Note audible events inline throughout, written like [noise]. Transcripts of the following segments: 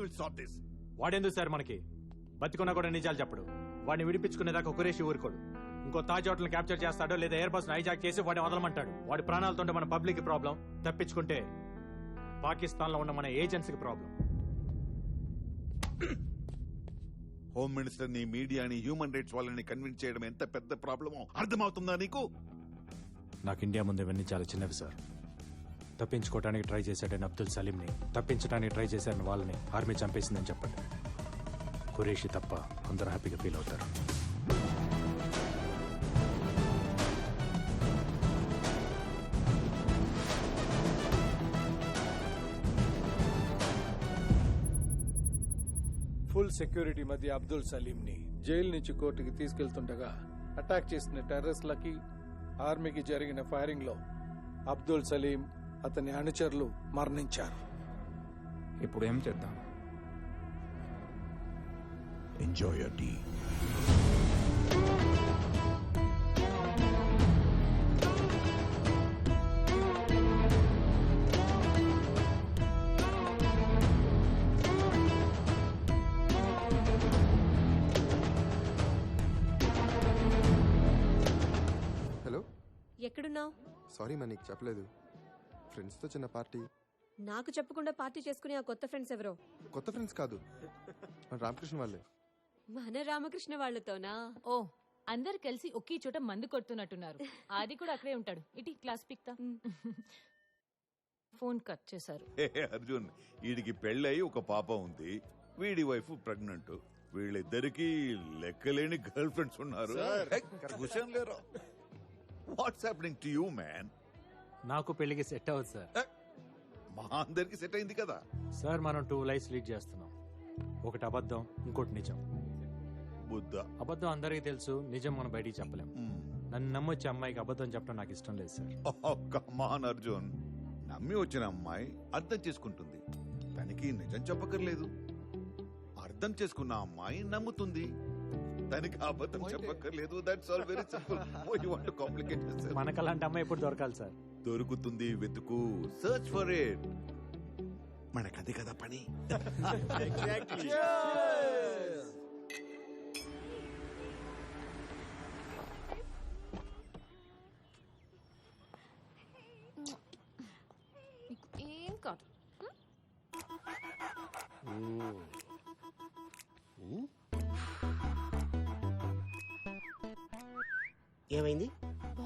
sort this. వాడెందుకు sir మనకి? బతికున్నా కూడా నిజాలు చెప్పడు. వాడిని విడిపించుకునేదాకా కురేషి ఊరుకోడు. ఇంకో తాజ్ హోటల్ క్యాప్చర్ చేస్తాడో లేదా ఎయిర్ బస్ హైజాక్ చేసి వాడిని వదలమంటాడు. వాడి ప్రాణాలతో మన పబ్లిక్ ప్రాబ్లం తప్పించుకుంటే పాకిస్తాన్లో ఉన్న మన ఏజెన్సీకి ప్రాబ్లం హోమ్ మినిస్టర్ని మీడియాని హ్యూమన్ రైట్స్ వాళ్ళని కన్విన్స్ చేయడం ఎంత పెద్ద ప్రాబ్లమో అర్థమవుతుందా నీకు? నాకు ఇండియా ముందు ఇవన్నీ చాలా చిన్నవి సార్ తప్పించుకోవడానికి ట్రై చేశాడని అబ్దుల్ సలీంని తప్పించడానికి ట్రై చేశారని వాళ్ళని ఆర్మీ చంపేసిందని చెప్పండి. ఖురేషి తప్ప అందరూ హ్యాపీగా ఫీల్ అవుతారు. ఫుల్ సెక్యూరిటీ మధ్య అబ్దుల్ సలీంని జైలు నుంచి కోర్టుకి తీసుకెళ్తుండగా అటాక్ చేసిన టెర్రరిస్ట్లకి ఆర్మీకి జరిగిన ఫైరింగ్లో అబ్దుల్ సలీం అతని అనుచరులు మరణించారు. ఇప్పుడు ఏం చేద్దాం? ఎంజాయ్ యర్ టీ హలో ఎక్కడున్నావు? సారీ మా నీకు చెప్పలేదు. ఫ్రెండ్స్తో చిన్న పార్టీ? నాకు చెప్పకుండా పార్టీ చేసుకునే ఆ కొత్త ఫ్రెండ్స్ ఎవరో? కొత్త ఫ్రెండ్స్ కాదు. మన రామకృష్ణ వాళ్ళే. మన రామకృష్ణ వాళ్ళతోనా? ఓ అందరు కలిసి ఒకే చోట మందు కొడుతున్నట్టున్నారు. ఆది కూడా అక్కడే ఉంటాడు. ఇటీ క్లాస్ పిక్తా. ఫోన్ కట్ చేశారు. అర్జున్ వీడికి పెళ్ళై ఒక పాప ఉంది. వీడి వైఫ్ ప్రెగ్నెంట్. వీళ్ళిద్దరికి లెక్కలేని గర్ల్ ఫ్రెండ్స్ ఉన్నారు. What's happening to you man నాకు పెళ్ళికి సెట్ అవ్వదు సార్. మా అందరికి సెట్ అయింది కదా. సార్ మనం టూ లైఫ్స్ లీడ్ చేస్తున్నాం. ఒకటి అబద్ధం ఇంకోటి నిజం. బుద్ధ. అబద్ధం అందరికీ తెలుసు నిజం మనం బయటికి చెప్పలేం. నన్ను నమ్మొచ్చే అమ్మాయికి అబద్ధం చెప్పడం నాకు ఇష్టం లేదు సార్. కమాన్ అర్జున్. నమ్మి వచ్చిన అమ్మాయి అర్థం చేసుకుంటుంది. తనకి నిజం చెప్పక్కర్లేదు. అర్థం చేసుకున్న అమ్మాయి నమ్ముతుంది. తనకి అబద్ధం చెప్పక్కర్లేదు. That's all very simple you want to complicate మనకు అలాంటి అమ్మాయి ఎప్పుడు దొరకాలి సార్? దొరుకుతుంది వెతుకు. సర్చ్ ఫర్ ఇట్ మనకది కదా పని. ఏం కాదు. ఏమైంది?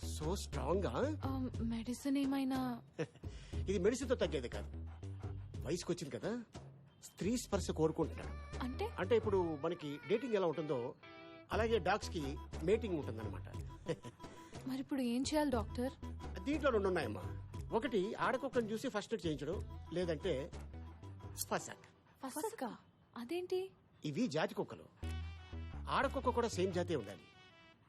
సో స్ట్రాంగ్ మెడిసిన్ ఏమైనా? [laughs] ఇది మెడిసిన్తో తగ్గేది కాదు. వయసుకు వచ్చింది కదా. స్త్రీ స్పర్శ కోరుకుంటున్నాడు అంటే? అంటే ఇప్పుడు మనకి డేటింగ్ ఎలా ఉంటుందో అలాగే డాగ్స్కి మేటింగ్ ఉంటుందన్నమాట. [laughs] మరి ఇప్పుడు ఏం చేయాలి డాక్టర్? దీంట్లో రెండు ఉన్నాయమ్మా. ఒకటి ఆడకుక్కను చూసి ఫస్ట్ ఎయిడ్ చేయించడం లేదంటే ఫసక్ ఫసక అదేంటి? ఇవి జాతి కుక్కలు. ఆడకుక్క కూడా సేమ్ జాతే ఉండాలి.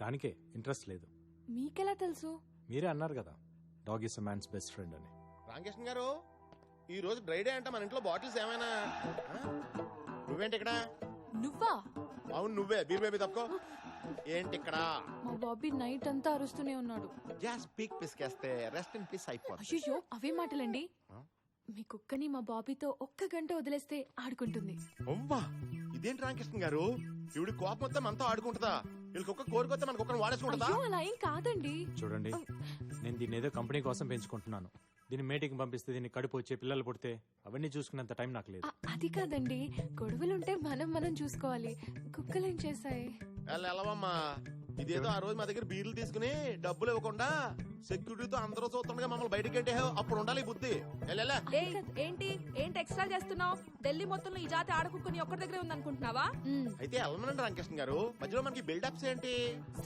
దానికే ఇంట్రెస్ట్ లేదు. మీకెలా తెలుసు? మీరే అన్నారు కదా dog is a man's best friend అని. రామకృష్ణ గారు ఈ రోజు డ్రై డే అంటే మన ఇంట్లో బాటిల్స్ ఏమైనా? ఆ? నువ్వేంటి ఇక్కడ? నువ్వా? అవును నువ్వే. బీర్ బేబీ తప్పుకో. ఏంటి ఇక్కడ? మా బాబీ నైట్ అంతా అరుస్తూనే ఉన్నాడు. గ్యాస్ పీక్ పిసికేస్తే రెస్ట్ ఇన్ పీస్ అయిపోతుంది అయ్యో అవే మాటలండి? మీ కుక్కని మా బాబీతో ఒక్క గంట వదిలేస్తే ఆడుకుంటుంది. అవ్వా ఇదేంటి రామకృష్ణ గారు? ఇవిడి కోపం వస్తే మనతో ఆడుకుంటుందా? వీళ్ళకి ఒక్క కోరికొస్తే మనకు ఒక్కరిని వాడేసుకుంటుందా? అయ్యో అలా ఏం కాదండి. చూడండి నేను దీన్ని ఏదో కంపెనీ కోసం పెంచుకుంటున్నాను. దీన్ని మేటింగ్ పంపిస్తే దీన్ని కడుపు వచ్చే పిల్లలు పుడితే అవన్నీ చూసుకునేంత టైం నాకు లేదు. అ- అది కాదండి. గొడవలుంటే మనం మనం చూసుకోవాలి. కుక్కలేం చేశాయి? వెళ్ళ వెళ్ళవమ్మా ఇదేదో ఆ రోజు మా దగ్గర బీర్లు తీసుకుని డబ్బులు ఇవ్వకుండా సెక్యూరిటీతో అందరూ చూస్తుండగా మమ్మల్ని బయటికి అంటే అప్పుడు ఉండాలి బుద్ధి. వెళ్ళా ఏయ్, ఏంటి? ఏంటి ఎక్స్ట్రా చేస్తున్నావు? ఢిల్లీ మొత్తంలో ఈ జాతి ఆడకుక్కని ఒక్కడి దగ్గరే ఉందనుకుంటున్నావా? అయితే వెళ్ళమనండి రామకృష్ణ గారు మధ్యలో మనకి బిల్డప్స్ ఏంటి?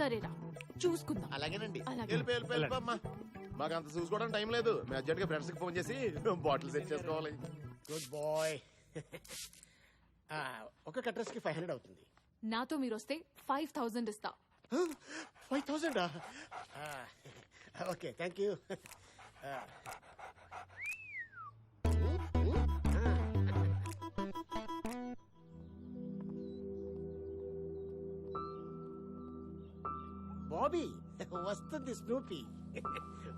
సరేరా చూసుకుందాం. అలాగేనండి. అలాగే. వెళ్ళిపో వెళ్ళిపో వెళ్ళిపోమ్మా మాకు అంత చూసుకోవడానికి టైం లేదు. మేము అర్జెంట్గా ఫ్రెండ్స్కి ఫోన్ చేసి బాటిల్ సెట్ చేసుకోవాలి. గుడ్ బాయ్ [laughs] ఒక అడ్రస్కి ఫైవ్ హండ్రెడ్ అవుతుంది. నాతో మీరు వస్తే ఫైవ్ థౌజండ్ ఇస్తా five thousand okay thank you Bobby వస్తుంది స్నూపీ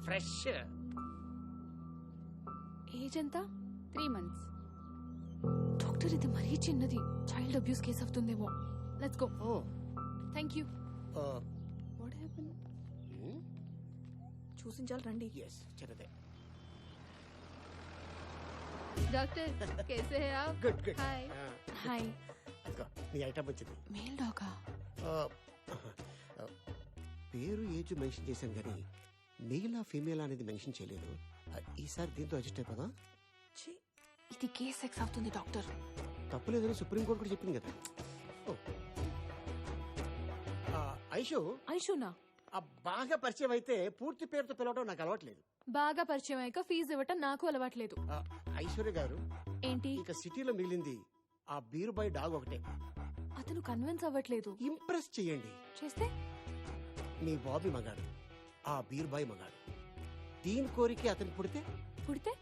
ఫ్రెష్ ఏజ్ ఎంత? త్రీ మంత్స్ డాక్టర్ ఇది మరీ చిన్నది. చైల్డ్ అబ్యూస్ కేసు అవుతుందేమో. Let's go oh thank you what happen చూసించాలి రండి ఎస్ చిన్నదే డాక్టర్ కేసే గుడ్ గుడ్ హాయ్ హాయ్ నీ ఐటమ్ వచ్చింది. మేల్ డాగా ఆ, పేరు ఏజ్ మెన్షన్ చేశాను కానీ మెయిలా ఫీమేల్ అనేది మెన్షన్ చేయలేదు. ఆ, ఈసారి దీంతో అడ్జస్ట్ అయిపోదా? ఇది కే సెక్స్ అవుతుంది డాక్టర్. తప్పులేదని సుప్రీంకోర్టు కూడా చెప్పింది కదా. ఓ. ఆ, ఐషు. ఐషునా? ఆ బాగా పరిచయం అయితే పూర్తి పేరుతో పిలవడం నాకు అలవాట్లేదు. బాగా పరిచయం అయ్యాక ఫీజు ఇవ్వటం నాకు అలవాట్లేదు. ఆ, ఐశ్వర్య గారు ఏంటి? ఇక సిటీలో మిగిలింది ఆ బీరు బై డాగ్ ఒకటే. అతను కన్విన్స్ అవ్వట్లేదు. ఇంప్రెస్ చేయండి. చేస్తే? మీ బాబీ మగాడు ఆ బీర్ బాయ్ మగాడు. దీని కోరిక అతను పుడితే? పుడితే?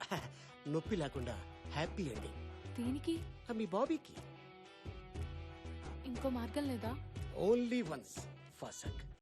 [laughs] నొప్పి లేకుండా హ్యాపీ అండి దేనికి? మీ బాబీకి. ఇంకో మార్గం లేదా? Only once first